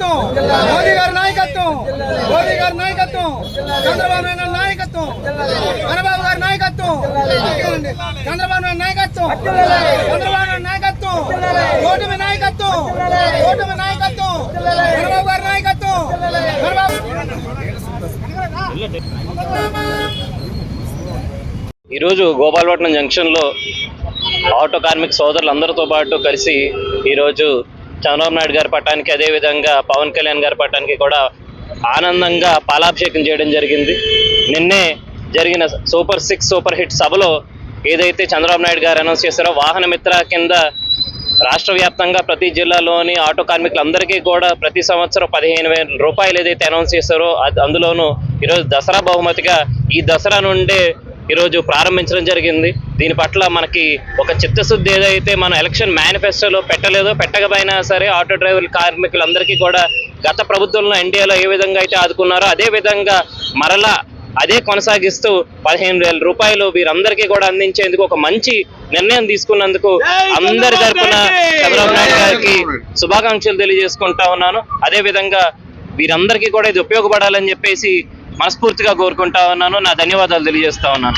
నాయకత్వం. మోదీ గారి నాయకత్వం. మోదీ గారి నాయకత్వం. చంద్రబాబు నాయుడు నాయకత్వం. చంద్రబాబు గారి నాయకత్వం. చంద్రబాబు నాయుడు నాయకత్వం. చంద్రబాబు నాయుడు నాయకత్వం. ఓటమి నాయకత్వం. ఓటమి నాయకత్వం. చంద్రబాబు గారి నాయకత్వం. ఈరోజు గోపాలపట్నం జంక్షన్లో ఆటో కార్మిక సోదరులందరితో పాటు కలిసి ఈరోజు చంద్రబాబు నాయుడు గారి పట్టానికి అదేవిధంగా పవన్ కళ్యాణ్ గారి పట్టానికి కూడా ఆనందంగా పాలాభిషేకం చేయడం జరిగింది. నిన్నే జరిగిన సూపర్ సిక్స్ సూపర్ హిట్ సభలో ఏదైతే చంద్రబాబు నాయుడు గారు అనౌన్స్ చేశారో వాహన మిత్ర కింద రాష్ట్ర వ్యాప్తంగా ప్రతి జిల్లాలోని ఆటో కార్మికులందరికీ కూడా ప్రతి సంవత్సరం పదిహేను వేల రూపాయలు ఏదైతే అనౌన్స్ చేశారో అది అందులోనూ ఈరోజు దసరా బహుమతిగా ఈ దసరా నుండే ఈరోజు ప్రారంభించడం జరిగింది. దీని పట్ల మనకి ఒక చిత్తశుద్ధి ఏదైతే మన ఎలక్షన్ మేనిఫెస్టోలో పెట్టలేదో పెట్టకపోయినా సరే ఆటో డ్రైవర్ కార్మికులందరికీ కూడా గత ప్రభుత్వంలో ఎన్డీఏలో ఏ విధంగా అయితే ఆదుకున్నారో అదే విధంగా మరలా అదే కొనసాగిస్తూ పదిహేను వేల రూపాయలు వీరందరికీ కూడా అందించేందుకు ఒక మంచి నిర్ణయం తీసుకున్నందుకు అందరి తరపున చంద్రబాబు నాయుడు గారికి శుభాకాంక్షలు తెలియజేసుకుంటా ఉన్నాను. అదే విధంగా వీరందరికీ కూడా ఇది ఉపయోగపడాలని చెప్పేసి మనస్ఫూర్తిగా కోరుకుంటా ఉన్నాను. నా ధన్యవాదాలు తెలియజేస్తా ఉన్నాను.